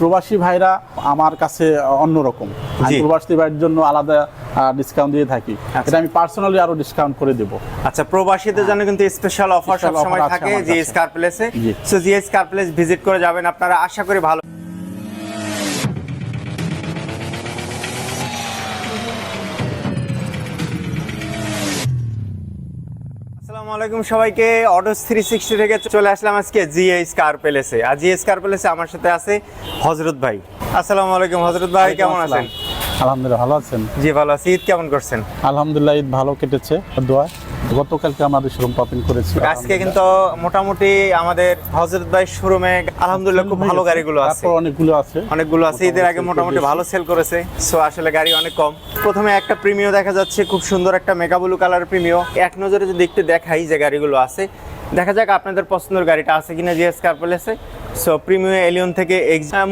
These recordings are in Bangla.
প্রবাসী ভাইরা আমার কাছে অন্যরকম আমি প্রবাসী ভাইয়ের জন্য আলাদা ডিসকাউন্ট দিয়ে থাকি আচ্ছা। এটা আমি পার্সোনালি আরও ডিসকাউন্ট করে দেব আচ্ছা প্রবাসীদের জন্য কিন্তু স্পেশাল অফার সব সময় থাকে জিএস জি কাছে। স্কার প্লেসে জি। সো জি স্কার প্লেস ভিজিট করে যাবেন আপনারা আশা করি ভালো আসসালামু আলাইকুম সবাইকে। অটো থ্রি সিক্সটি থেকে চলে আসলাম আজকে জিএ স্কার প্যালেসে আর জিএ স্কার প্যালেসে আমার সাথে আছে হজরত ভাই। আসসালামু আলাইকুম হজরত ভাই কেমন আছেন? আলহামদুলিল্লাহ ভালো আছেন। জি ভালো আছি। ঈদ কেমন করছেন? আলহামদুলিল্লাহ ঈদ ভালো কেটেছে। দোয়া। গতকালকে আমাদের শোরুম পপিং করেছি। আজকে কিন্তু মোটামুটি আমাদের হজরত ভাই শোরুমে আলহামদুলিল্লাহ খুব ভালো গাড়িগুলো আছে। অনেকগুলো আছে। অনেকগুলো আছে ঈদের আগে মোটামুটি ভালো সেল করেছে। সো আসলে গাড়ি অনেক কম। প্রথমে একটা প্রিমিও দেখা যাচ্ছে খুব সুন্দর একটা মেগা ব্লু কালার প্রিমিও এক নজরে যদি একটু দেখাই যে গাড়িগুলো আছে দেখা যাক আপনাদের পছন্দের গাড়িটা আছে কিনা জিএস কার প্লেসে সো প্রিমিও এলিয়ন থেকে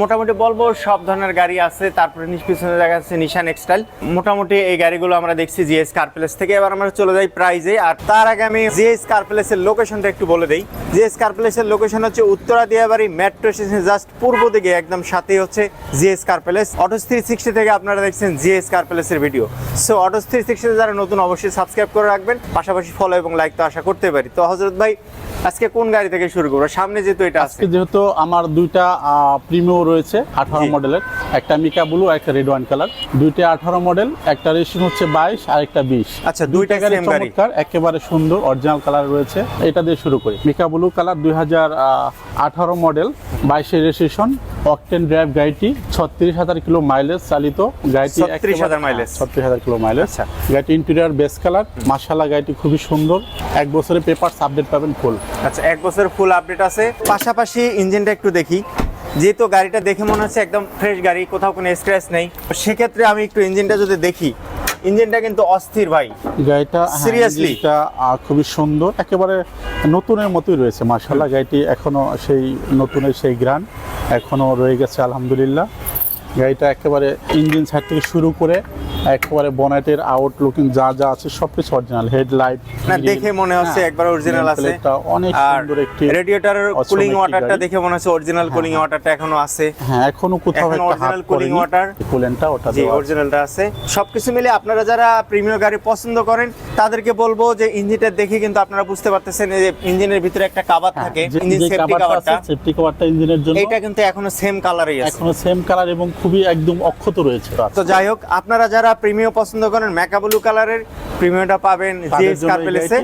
মোটামুটি বলব সব ধরনের গাড়ি আছে, তারপরে পিছনে দেখা যাচ্ছে নিশান এক্সটাইল মোটামুটি এই গাড়িগুলো আমরা দেখছি জিএস কার্পেলেস থেকে। এবার আমরা চলে যাই প্রাইজে আর তার আগে আমি জিএস কার প্লেসের লোকেশনটা একটু বলে দিই। জিএস কার প্লেসের লোকেশন হচ্ছে Uttara Diabari metro station just পূর্ব দিকে, একদম সাথেই হচ্ছে GS car place autos three sixty থেকে আপনারা দেখছেন GS car প্যালেসের video so autos three sixty যারা নতুন, অবশ্যই সাবস্ক্রাইব করে রাখবেন। পাশাপাশি ফলো এবং লাইক তো আশা করতে পারি। তো হজরত ভাই আজকে কোন গাড়ি থেকে শুরু করব? সামনে যেহেতু এটা আজকে যেহেতু আমার দুইটা প্রিমিও রয়েছে আঠারো মডেলের। একটা মিকা ব্লু একটা রেড ওয়ান কালার দুইটা আঠারো মডেল একটা রেসিং হচ্ছে বাইশ আর একটা বিশ। আচ্ছা, দুইটা গাড়ি। চমৎকার একেবারে সুন্দর অরিজিনাল কালার রয়েছে। এটা দিয়ে শুরু করি। মিকা ব্লু কালার দুই হাজার আঠারো মডেল বাইশের রেজিস্ট্রেশন অকটেন ড্রাইভ গাড়িটি ছত্রিশ হাজার কিলো মাইলেজ চালিত। গাড়িটি ছত্রিশ হাজার মাইলেজ ছত্রিশ হাজার কিলো মাইলেজ আচ্ছা। গাড়িটি ইন্টেরিয়ার বেস কালার মাসালা গাড়িটি খুবই সুন্দর। এক বছরের পেপার আপডেট পাবেন ফুল আচ্ছা এক বছর ফুল আপডেট আছে। পাশাপাশি ইঞ্জিনটা একটু দেখি। যেহেতু গাড়িটা দেখে মনে হচ্ছে একদম ফ্রেশ গাড়ি কোথাও কোনো স্ক্র্যাচ নেই। সেক্ষেত্রে আমি একটু ইঞ্জিনটা যদি দেখি। ইঞ্জিনটা কিন্তু অস্থির ভাই। গাড়িটা সিরিয়াসলি এটা খুবই সুন্দর। একেবারে নতুনের মতোই রয়েছে মার্শাল্লাহ গাড়িটি এখনও সেই নতুনের সেই গ্রান। এখনও রয়ে গেছে আলহামদুলিল্লাহ। গাড়িটা একেবারে ইঞ্জিন সাইড থেকে শুরু করে একেবারে বনেটের আউট লুকিং যা যা আছে সবকিছু অরিজিনাল হেডলাইট না দেখে মনে হচ্ছে একবার অরিজিনাল আছে। অনেক সুন্দর একটি রেডিয়েটরের কুলিং ওয়াটারটা দেখে মনে হচ্ছে অরিজিনাল কুলিং ওয়াটারটা এখনও আছে। হ্যাঁ এখনও কোথাও একটা original cooling করেনি। water। ওটা জি। অরিজিনালটা আছে। সবকিছু মিলে আপনারা যারা প্রিমিয়ার গাড়ি পছন্দ করেন তাদেরকে বলব যে ইঞ্জিনটা দেখে কিন্তু আপনারা বুঝতে পারতেছেন যে ইঞ্জিনের ভিতরে একটা কাবাত হ্যাঁ, থাকে ইঞ্জিন সেফটি কাভারটা safety coverটা ইঞ্জিনের জন্য। এটা কিন্তু এখনও সেম কালারই আছে। এখনও সেম কালার এবং খুবই একদম অক্ষত রয়েছে। তো যাই হোক আপনারা যারা প্রিমিয়াম পছন্দ করেন ম্যাকাবলু কালারের প্রিমিয়ামটা পাবেন জিএস কার্পেলেসে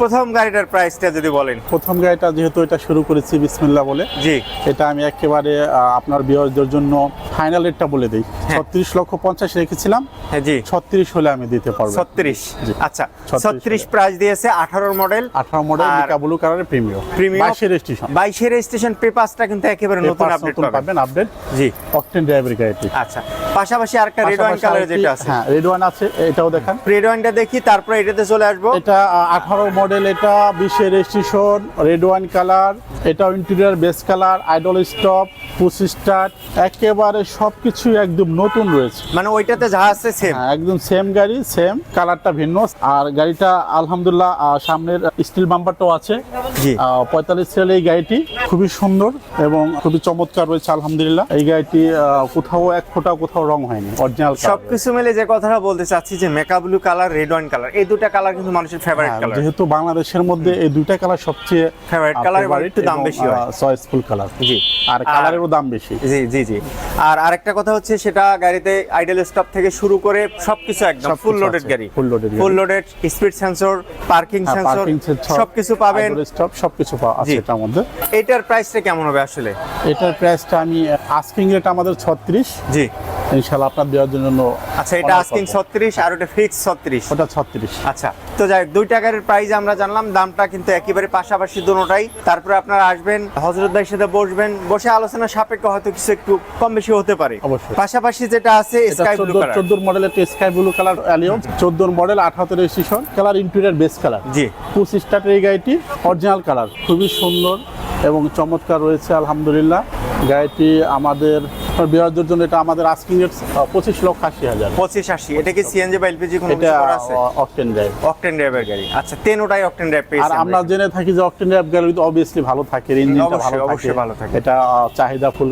প্রথম গাড়িটার প্রাইসটা যদি বলেন। প্রথম গাড়িটা যেহেতু এটা শুরু করেছি বিসমিল্লা বলে। জি। এটা আমি একেবারে আপনার বিয়সদের জন্য ফাইনাল রেটটা বলে দিই। হ্যাঁ। ছত্রিশ লক্ষ পঞ্চাশ রেখেছিলাম। হ্যাঁ জি। ছত্রিশ হলে আমি দিতে পারব। ছত্রিশ। আচ্ছা 36 ছত্রিশ প্রাইস দিয়েছে আঠারোর মডেল আঠারো মডেল মিকা ব্লু কালারের প্রিমিয়াম Premium? বাইশের স্টেশন বাইশের স্টেশন পেপারসটা কিন্তু একেবারে নতুন আপডেট পাবেন। আপডেট জি। অকটেন ড্রাইভার গাড়িটি। আচ্ছা পাশাপাশি আরেকটা রেড ওয়াইন কালারের যেটা আছে। হ্যাঁ রেড ওয়ান আছে এটাও দেখান। রেড ওয়ানটা দেখি তারপরে এটাতে চলে আসব। এটা আঠারো মডেল এটা বিশের রেজিস্ট্রেশন রেড ওয়ান কালার এটাও interior base colour idle stop push একেবারে সবকিছু একদম নতুন রয়েছে। মানে ওইটাতে যা আছে সেম হ্যাঁ একদম সেম গাড়ি সেম কালারটা ভিন্ন। আর গাড়িটা আলহামদুলিল্লাহ সামনের স্টিল বাম্পারটাও আছে। পঁয়তাল্লিশ সেল এই গাড়িটি খুবই সুন্দর এবং খুবই চমৎকার রয়েছে আলহামদুলিল্লাহ। এই গাড়িটি কোথাও এক ফোঁটা কোথাও রং হয়নি অরিজিনাল সবকিছু মিলে যে কথাটা বলতে চাচ্ছি যে mica blue colour red wine colour এই দুটা কালার কিন্তু মানুষের ফেভারিট কালার হ্যাঁ, যেহেতু বাংলাদেশের মধ্যে এই দুইটা কালার সবচেয়ে color এবং একটু দাম বেশি হয়। চয়েসফুল কালার জি। আর কালারেরও দাম বেশি। জি জি জি। আর আরেকটা কথা হচ্ছে সেটা গাড়িতে আইডেল স্টপ থেকে শুরু করে সবকিছু একদম ফুল লোডেড গাড়ি। Full loaded full loaded speed sensor parking sensor সবকিছু পাবেন। স্টপ সবকিছু পাওয়া আছে এটার মধ্যে। এটার প্রাইসটা কেমন হবে আসলে? এটার প্রাইসটা আমি আস্কিং রেট আমাদের ছত্রিশ। জি। ইনশাল্লাহ আপনার দেওয়ার জন্য আচ্ছা এটা আস্কিং করব। ছত্রিশ আর ওটা ফিক্স ছত্রিশ। ওটা ছত্রিশ। আচ্ছা তো যাই দুই টাকার প্রাইস আমরা জানলাম দামটা কিন্তু একেবারে পাশাপাশি দুটোটাই। তারপরে আপনারা আসবেন হজরত ভাইয়ের সাথে বসবেন বসে আলোচনা সাপেক্ষে হয়তো কিছু একটু কম বেশি হতে পারে। অবশ্যই। পাশাপাশি যেটা আছে স্কাই ব্লু কালার চোদ্দোর মডেল একটা স্কাই ব্লু কালার অ্যালিয়ন চোদ্দোর মডেল আঠারোতে registration colour interior base colour জি। পুশ স্টার্টের এই গাড়িটি অরিজিনাল কালার খুবই সুন্দর এবং চমৎকার রয়েছে আলহামদুলিল্লাহ। গাড়িটি আমাদের আপনার বিয়ারদের জন্য এটা আমাদের আস্কিং রেট পঁচিশ লক্ষ আশি হাজার। পঁচিশ আশি এটা কি সিএনজি বা এলপিজি কোনো এটা আছে? অকটেন ড্রাইভ অকটেন ড্রাইভের গাড়ি। আচ্ছা তেনোটাই অকটেন ড্রাইভ আর আমরা জেনে থাকি যে অকটেন ড্রাইভ গাড়ি অবভিয়াসলি ভালো থাকে ইঞ্জিনটা ভালো থাকে। ভালো থাকে। এটা চাহিদা ফুল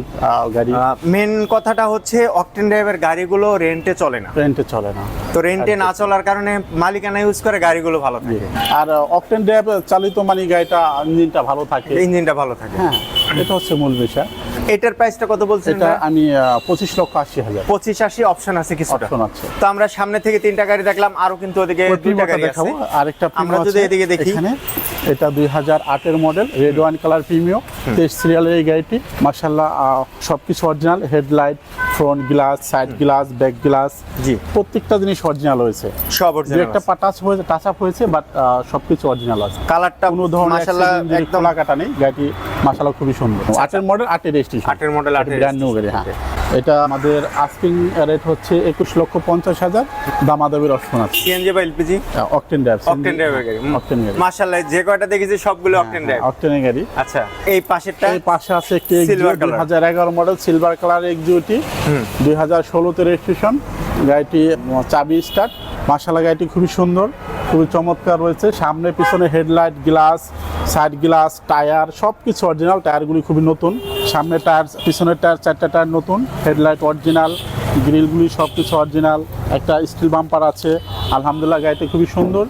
গাড়ি। মেন কথাটা হচ্ছে অকটেন ড্রাইভের গাড়িগুলো রেন্টে চলে না। রেন্টে চলে না। তো রেন্টে না চলার কারণে মালিকানা ইউজ করে গাড়িগুলো ভালো থাকে। আর অকটেন ড্রাইভ চালিত মানে গাড়িটা ইঞ্জিনটা ভালো থাকে। ইঞ্জিনটা ভালো থাকে। হ্যাঁ। এটা হচ্ছে মূল বিষয়। এটার প্রাইসটা কত বলছেন এটা আমি পঁচিশ লক্ষ আশি হাজার। পঁচিশ আশি অপশন আছে কিছুটা। অপশন আছে। তো আমরা সামনে থেকে তিনটা গাড়ি দেখলাম আরও কিন্তু ওদিকে দুটা দুইটা গাড়ি আছে। দেখাবো আরেকটা আমরা যদি এদিকে দেখি। এটা দুই হাজার আটের model red wine colour premium তেইশ সিরিয়ালের এই গাড়িটি মার্শাল্লাহ সবকিছু original headlight front glass side glass back glass জি। প্রত্যেকটা জিনিস অরিজিনাল হয়েছে। সব অরিজিনাল একটা টাচ হয়েছে টাচ আপ হয়েছে বাট সবকিছু অরিজিনাল আছে। কালারটা কোনো ধরনের মাশাআল্লাহ একদম খোলা কাটা নেই গাড়িটি মাশাআল্লাহ খুবই সুন্দর। আটের মডেল আটের রেজিস্ট্রেশন আটের মডেল আটের ব্র্যান্ড নিউ গাড়ি হ্যাঁ। এটা আমাদের আস্কিং রেট হচ্ছে একুশ লক্ষ পঞ্চাশ হাজার। দামাদাবির অপশন আছে সিএনজি বা এলপিজি অকটেন ড্রাইভ অকটেন ড্রাইভের গাড়ি। অকটেন গাড়ি মাশাআল্লাহ যে কয়টা দেখেছি সবগুলো অকটেন ড্রাইভ অকটেনের গাড়ি। আচ্ছা এই পাশেরটা? এই পাশে আছে একটি সিলভার দুই। হাজার এগারো মডেল সিলভার কালার এক্সিউটি দুই হাজার ষোলোতে রেজিস্ট্রেশন গাড়িটি চাবি স্টার্ট মাসালা গাড়িটি খুবই সুন্দর, খুবই চমৎকার রয়েছে। সামনে, পিছনে headlight, glass, side glass, tyre সব কিছু অরিজিনাল, টায়ারগুলি খুবই নতুন। সামনে টায়ার, পিছনের টায়ার, চারটা টায়ার নতুন, হেডলাইট অরিজিনাল, গ্রিলগুলি সব কিছু অরিজিনাল, একটা স্টিল বাম্পার আছে। আলহামদুলিল্লাহ, গাড়িটি খুবই সুন্দর।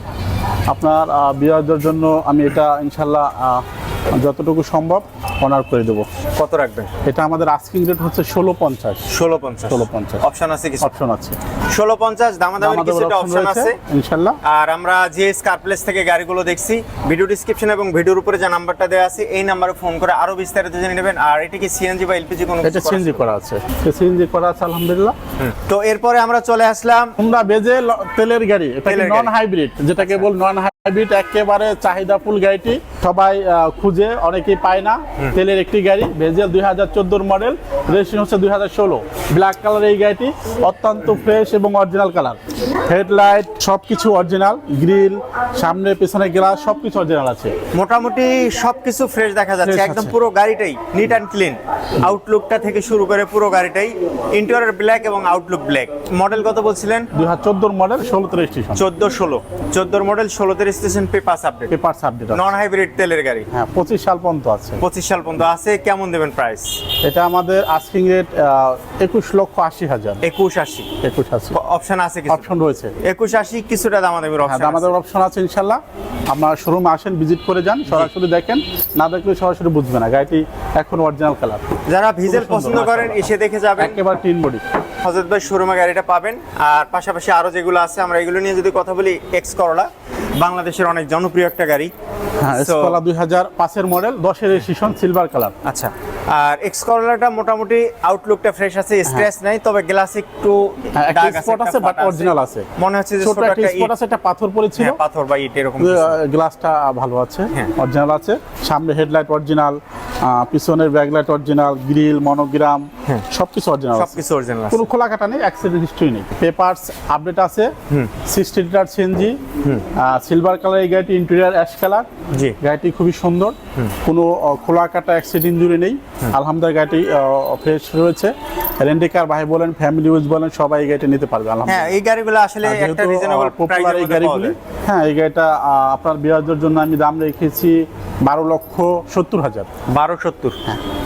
আপনার বিয়ারদের জন্য আমি এটা ইনশাল্লাহ যতটুকু সম্ভব অনার করে দেবো। কত রাখবেন? এটা আমাদের আস্কিং রেট হচ্ছে ষোলো পঞ্চাশ। ষোলো পঞ্চাশ। ষোলো পঞ্চাশ। অপশন আছে কিছু? অপশন আছে। ষোলো পঞ্চাশ দামাদামের কিছুটা অপশন আছে। ইনশাল্লাহ। আর আমরা যে স্কার প্লেস থেকে গাড়িগুলো দেখছি ভিডিও ডিসক্রিপশন এবং ভিডিওর উপরে যে নাম্বারটা দেওয়া আছে এই নাম্বারে ফোন করে আরও বিস্তারিত জেনে নেবেন। আর এটা কি সিএনজি বা এলপিজি কোনো এটা সিএনজি করা আছে? সিএনজি করা আছে আলহামদুলিল্লাহ। তো এরপরে আমরা চলে আসলাম হুন্ডা বেজে তেলের গাড়ি। এটা নন হাইব্রিড যেটাকে বল নন হাইব্রিড একেবারে চাহিদা ফুল গাড়িটি সবাই খুঁজে অনেকেই পায় না। তেলের একটি গাড়ি ভেজেল দুই হাজার চোদ্দোর মডেল রেজিস্ট্রেশন হচ্ছে দুই হাজার ষোলো। ব্ল্যাক কালার এই গাড়িটি অত্যন্ত ফ্রেশ এবং অরিজিনাল কালার। হেডলাইট সব কিছু অরিজিনাল গ্রিল সামনে পেছনে গ্লাস সব কিছু অরিজিনাল আছে। মোটামুটি সবকিছু ফ্রেশ দেখা যাচ্ছে। একদম পুরো গাড়িটাই নিট অ্যান্ড ক্লিন আউটলুকটা থেকে শুরু করে পুরো গাড়িটাই ইন্টেরিয়র ব্ল্যাক এবং আউটলুক ব্ল্যাক মডেল কত বলছিলেন? দুই হাজার চোদ্দোর মডেল ষোলোতে রেজিস্ট্রেশন চোদ্দ ষোলো। চোদ্দোর মডেল ষোলোতে station papers update paper subject non hybrid তেলের গাড়ি। হ্যাঁ পঁচিশ সাল পর্যন্ত আছে। পঁচিশ সাল পর্যন্ত আছে কেমন দেবেন প্রাইস এটা আমাদের আস্কিং রেট একুশ লক্ষ আশি হাজার। একুশ আশি। একুশ আশি। অপশন আছে কিছু? অপশন রয়েছে। একুশ আশি কিছুটা দাম আমাদের হ্যাঁ অপশন আমাদের অপশন আছে ইনশাল্লাহ। আপনার শোরুমে আসেন ভিজিট করে যান সরাসরি দেখেন। না দেখলে সরাসরি বুঝবে না। গাড়িটি এখন অরিজিনাল কালার যারা ভিজেল পছন্দ করেন এসে দেখে যাবেন। একেবারে টিন বডি হজরত ভাই শোরুমে গাড়িটা পাবেন। আর পাশাপাশি আরও যেগুলো আছে আমরা এগুলো নিয়ে যদি কথা বলি এক্স করলা বাংলাদেশের অনেক জনপ্রিয় একটা গাড়ি। হ্যাঁ এক্স করলা দুই হাজার পাঁচের মডেল দশের সিশন সিলভার কালার আচ্ছা। আর এক্স করলাটা মোটামুটি আউটলুকটা ফ্রেশ আছে স্ক্র্যাচ নাই তবে গ্লাস একটু হ্যাঁ দাগ আছে, স্পট আছে বাট অরিজিনাল আছে। মনে হচ্ছে যে ছোট একটা স্পট আছে একটা পাথর পড়েছিল। হ্যাঁ, পাথর বা ইট এরকম গ্লাসটা ভালো আছে হ্যাঁ। অরিজিনাল আছে। সামনে হেডলাইট অরিজিনাল পিছনের ব্যাকলাইট অরিজিনাল গ্রিল মনোগ্রাম হ্যাঁ। সবকিছু অরিজিনাল সবকিছু অরিজিনাল আছে। কোনো খোলা কাটা নেই অ্যাক্সিডেন্ট হিস্ট্রি নেই। পেপারস আপডেট আছে। Sixty litre CNG silver colour এই গাড়িটি ইন্টেরিয়ার অ্যাশ কালার জি। গাড়িটি খুবই সুন্দর। কোনো খোলা কাটা অ্যাক্সিডেন্ট ইঞ্জুরি নেই। আলহামদুলিল্লাহ গাড়িটি ফ্রেশ রয়েছে। রেন্ডিকার ভাই বলেন ফ্যামিলি ইউজ বলেন সবাই এই গাড়িটি নিতে পারবে হ্যাঁ এই গাড়িগুলো আসলে একটা রিজনেবল পপুলার এই গাড়িগুলি হ্যাঁ এই গাড়িটা আপনার বিরাজের জন্য আমি দাম রেখেছি বারো লক্ষ সত্তর হাজার। বারো সত্তর।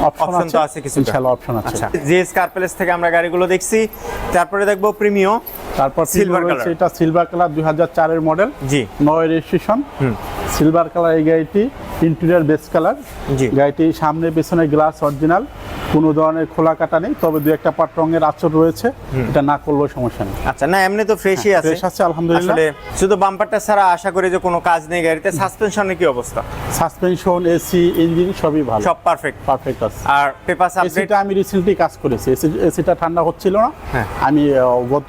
অপশন তো আছে? কিছুটা। ইনশাআল্লাহ অপশন আছে। আচ্ছা যে স্কার থেকে আমরা গাড়িগুলো দেখছি তারপরে দেখব প্রিমিও তারপর সিলভার। রয়েছে এটা সিলভার কালার দুই হাজার চারের মডেল জি। নয় রেজিস্ট্রেশন। সিলভার কালার এই গাড়িটি ইন্টেরিয়ার বেস কালার গাড়িটি সামনে পেছনে গ্লাস অরিজিনাল কোনো ধরনের খোলা কাটা নেই তবে দু একটা পাট রঙের আচর রয়েছে। এটা না করলেও সমস্যা নেই। আচ্ছা না এমনি তো ফ্রেশই আছে। ফ্রেশ আছে আলহামদুলিল্লাহ। আসলে শুধু বাম্পারটা ছাড়া আশা করি যে কোনো কাজ নেই গাড়িতে। সাসপেনশনের কি অবস্থা? সাসপেনশন এসি ইঞ্জিন সবই ভালো। সব পারফেক্ট পারফেক্ট আছে। আর পেপার আপডেট এসিটা আমি রিসেন্টলি কাজ করেছি। এসিটা ঠান্ডা হচ্ছিল না। হ্যাঁ। আমি গত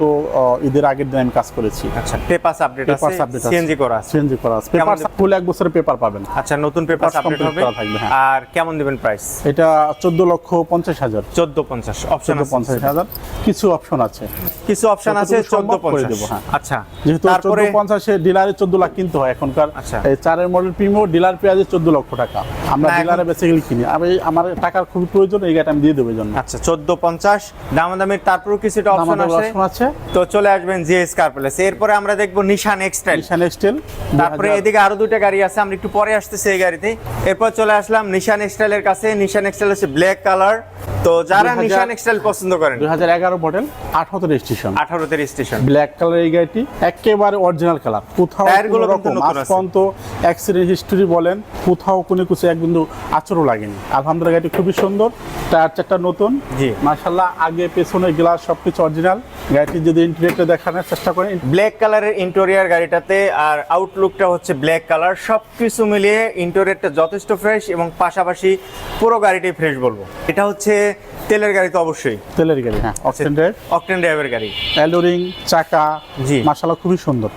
ঈদের আগের দিন আমি কাজ করেছি। আচ্ছা পেপার আপডেট আছে। সিএনজি করা আছে। সিএনজি করা আছে। পেপার ফুল এক বছরের পেপার পাবেন। আচ্ছা নতুন পেপার Papers আপডেট হবে। হ্যাঁ। আর কেমন দিবেন প্রাইস এটা চোদ্দ লক্ষ পঞ্চাশ হাজার। চোদ্দ পঞ্চাশ অপশন চোদ্দ পঞ্চাশ হাজার। কিছু অপশন আছে। কিছু অপশন আছে যতটুকু চোদ্দ সম্ভব করে পঞ্চাশ। দেবো, হ্যাঁ। আচ্ছা যেহেতু তারপরে? চোদ্দ পঞ্চাশে ডিলারে চোদ্দ লাখ কিনতে হয় এখনকার। আচ্ছা। এই চারের মডেল প্রিমিও ডিলার পেঁয়াজে চোদ্দ লক্ষ টাকা। আমরা ডিলারে বেসিক্যালি কিনি আমি আমার টাকার খুব প্রয়োজন এই গাড়িটা আমি দিয়ে দেবো জন্য। আচ্ছা চোদ্দ পঞ্চাশ দামাদামির তারপরেও কিছুটা অপশন আছে। অপশন আছে। তো চলে আসবেন জিএস কার প্যালেস এরপরে আমরা দেখব নিশান এক্সটাইল নিশান এক্সটেল তারপরে এদিকে আরও দুইটা গাড়ি আছে আমরা একটু পরে আসতেছি এই গাড়িতে এরপর চলে আসলাম নিশান এক্সটাইলের কাছে। নিশান এক্সটাইল হচ্ছে ব্ল্যাক কালার তো যারা নিশান এক্সটাইল পছন্দ করেন? দুই হাজার এগারো মডেল আঠারোতে রেজিস্ট্রেশন আঠারোতে স্টেশন ব্ল্যাক কালার এই গাড়িটি একেবারে অরিজিনাল কালার কোথাও টায়ারগুলো কোনো কিন্তু। পর্যন্ত অ্যাক্সিডেন্ট হিস্টোরি বলেন কোথাও কোনো কিছু এক বিন্দু আচরও লাগেনি। আলহামদুলিল্লাহ গাড়িটি খুবই সুন্দর টায়ার চারটা নতুন। জি। মার্শাল্লাহ আগে পেছনে গ্লাস সবকিছু অরিজিনাল গাড়িটি যদি ইন্টেরিয়রটা দেখানোর চেষ্টা করেন। ব্ল্যাক কালারের ইন্টেরিয়ার গাড়িটাতে আর আউটলুকটা হচ্ছে ব্ল্যাক কালার সব কিছু মিলিয়ে ইন্টেরিয়ারটা যথেষ্ট ফ্রেশ এবং পাশাপাশি পুরো গাড়িটাই ফ্রেশ বলব। এটা হচ্ছে তেলের গাড়ি তো অবশ্যই। তেলের গাড়ি। হ্যাঁ অক্সিজেন ড্রাইভ অকটেন ড্রাইভের গাড়ি। অ্যালোরিং চাকা জি। মাশাআল্লাহ খুবই সুন্দর।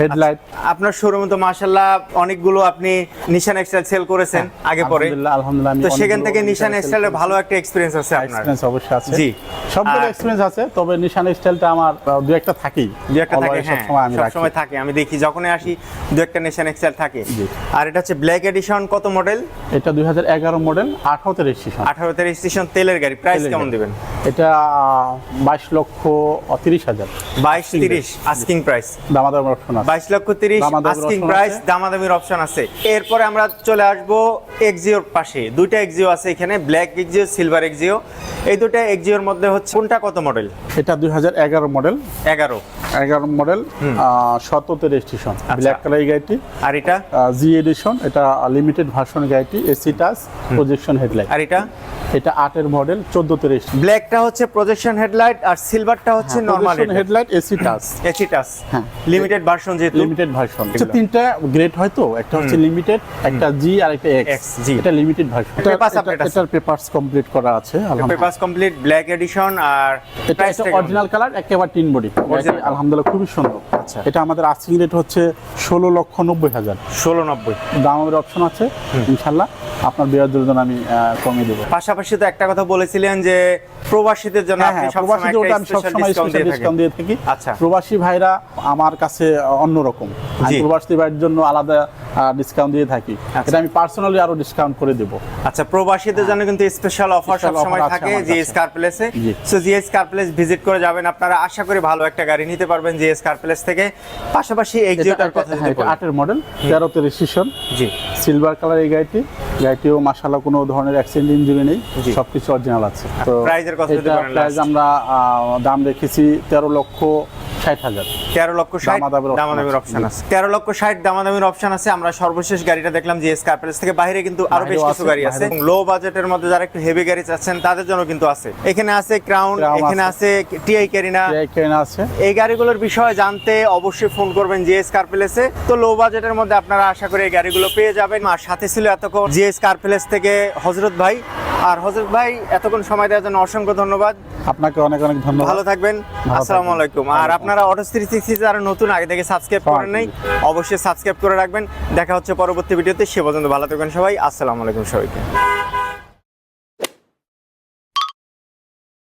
হেডলাইট আপনার শোরুমে তো মাশাল্লাহ অনেকগুলো আপনি নিশান এক্সটাইল সেল করেছেন আগে পরে। আলহামদুলিল্লাহ তো সেখান থেকে নিশান এক্সটাইলের ভালো একটা এক্সপিরিয়েন্স আছে আপনার। এক্সপিরিয়েন্স অবশ্যই আছে। জি। সবগুলো আর- আছে তবে নিশান স্টাইলটা আমার আহ, দু একটা থাকেই। দু একটা থাকে হ্যাঁ রাখি। সবসময় থাকে আমি দেখি যখনই আসি দু একটা নেশন এক্সেল থাকে। আর এটা হচ্ছে ব্ল্যাক এডিশন কত মডেল এটা দুই হাজার এগারো মডেল আঠারোতে রেজিস্ট্রেশন আঠারোতে রেজিস্ট্রেশন তেলের গাড়ি প্রাইস কেমন দিবেন? এটা বাইশ লক্ষ তিরিশ হাজার। বাইশ তিরিশ আস্কিং প্রাইস দামাদার অপশন আছে। বাইশ লক্ষ তিরিশ আস্কিং প্রাইস। দামাদামির অপশন আছে। এরপরে আমরা চলে আসব এক্সিওর পাশে। দুইটা এক্সিও আছে এখানে ব্ল্যাক এক্সিও সিলভার এক্সিও এই দুটা এক্সিওর মধ্যে হচ্ছে কোনটা কত মডেল এটা দুই হাজার এগারো মডেল এগারো। এগারো মডেল সতেরোতে রেজিস্ট্রেশন। ব্ল্যাক কালার গাড়িটি। আর এটা? জি এডিশন এটা লিমিটেড ভার্সন গাড়িটি এসি টাচ প্রজেকশন হেডলাইট আর এটা? এটা আটের মডেল চোদ্দোতে রেজিস্ট্রেশন ব্ল্যাকটা হচ্ছে প্রজেকশন হেডলাইট আর সিলভারটা হচ্ছে normal headlight AC touch AC touch হ্যাঁ। লিমিটেড ভার্সন যেহেতু লিমিটেড ভার্সন তিনটা গ্রেড হয় তো একটা হচ্ছে লিমিটেড একটা জি আর একটা এক্স জি এটা লিমিটেড ভার্সন আপডেট আছে। এটার পেপারস কমপ্লিট করা আছে পেপারস কমপ্লিট ব্ল্যাক এডিশন আর এটা একটা অরিজিনাল কালার একেবারে টিন বডি আলহামদুলিল্লাহ খুবই সুন্দর। আচ্ছা। এটা আমাদের আস্কিং রেট হচ্ছে ষোলো লক্ষ নব্বই হাজার। ষোলো নব্বই। দামের অপশন আছে ইনশাল্লাহ। আপনার বিয়ার দুর্জন আমি কমিয়ে দেবো। পাশাপাশি তো একটা কথা বলেছিলেন যে প্রবাসীদের জন্য হ্যাঁ আপনি হ্যাঁ প্রবাসীদের ওটা আমি সবসময় ডিসকাউন্ট স্পেশাল দিয়ে ডিসকাউন্ট দিয়ে থাকি। আচ্ছা। প্রবাসী ভাইরা আমার কাছে অন্যরকম। আমি প্রবাসী ভাইয়ের জন্য আলাদা ডিসকাউন্ট দিয়ে থাকি। আচ্ছা। এটা আমি পার্সোনালি আরও ডিসকাউন্ট করে দেবো। আচ্ছা প্রবাসীদের জন্য কিন্তু স্পেশাল অফার সব সময় থাকে জিএস। কার প্লেসে জি। So GS car place visit করে যাবেন আপনারা। আশা করি ভালো একটা গাড়ি নিতে পারবেন জিএস কার প্লেস থেকে। পাশাপাশি এক্সিওটার কথা হ্যাঁ, যদি এটা বলেন। আটের মডেল তেরোতে রেজিস্ট্রেশন জি। সিলভার কালার এই গাড়িটি। গাড়িটিও মাসাল্লাহ কোনো ধরনের অ্যাক্সিডেন্ট ইঞ্জুরি নেই। সবকিছু অরিজিনাল আছে। তো price এর কথা যদি বলেন প্রাইস আমরা দাম রেখেছি তেরো লক্ষ ষাট হাজার। তেরো লক্ষ ষাট দামাদামির। অপশন আছে। তেরো লক্ষ ষাট দামাদামির অপশন আছে। আমরা সর্বশেষ গাড়িটা দেখলাম যে থেকে। বাইরে কিন্তু আরও বেশ কিছু গাড়ি আছে। লো বাজেটের মধ্যে যারা একটু হেভি গাড়ি চাচ্ছেন তাদের জন্য কিন্তু আছে। এখানে আছে ক্রাউন এখানে আছে টিআই ক্যারিনা আছে। এই গাড়িগুলোর বিষয়ে জানতে অবশ্যই ফোন করবেন জিএস কারপ্লেসে তো লো বাজেটের মধ্যে আপনারা আশা করি এই গাড়িগুলো পেয়ে যাবেন। আর সাথে ছিল এতক্ষণ জিএস কারপ্লেস থেকে হজরত ভাই। আর হজরত ভাই এতক্ষণ সময় দেওয়ার জন্য অসংখ্য ধন্যবাদ। আপনাকে অনেক অনেক ধন্যবাদ। ভালো থাকবেন। আসসালামু আলাইকুম। আর আপনারা অটো থ্রি সিক্সটি যারা নতুন আগে থেকে সাবস্ক্রাইব করেন নাই অবশ্যই সাবস্ক্রাইব করে রাখবেন। দেখা হচ্ছে পরবর্তী ভিডিওতে সে পর্যন্ত ভালো থাকবেন সবাই। আসসালামু আলাইকুম সবাইকে।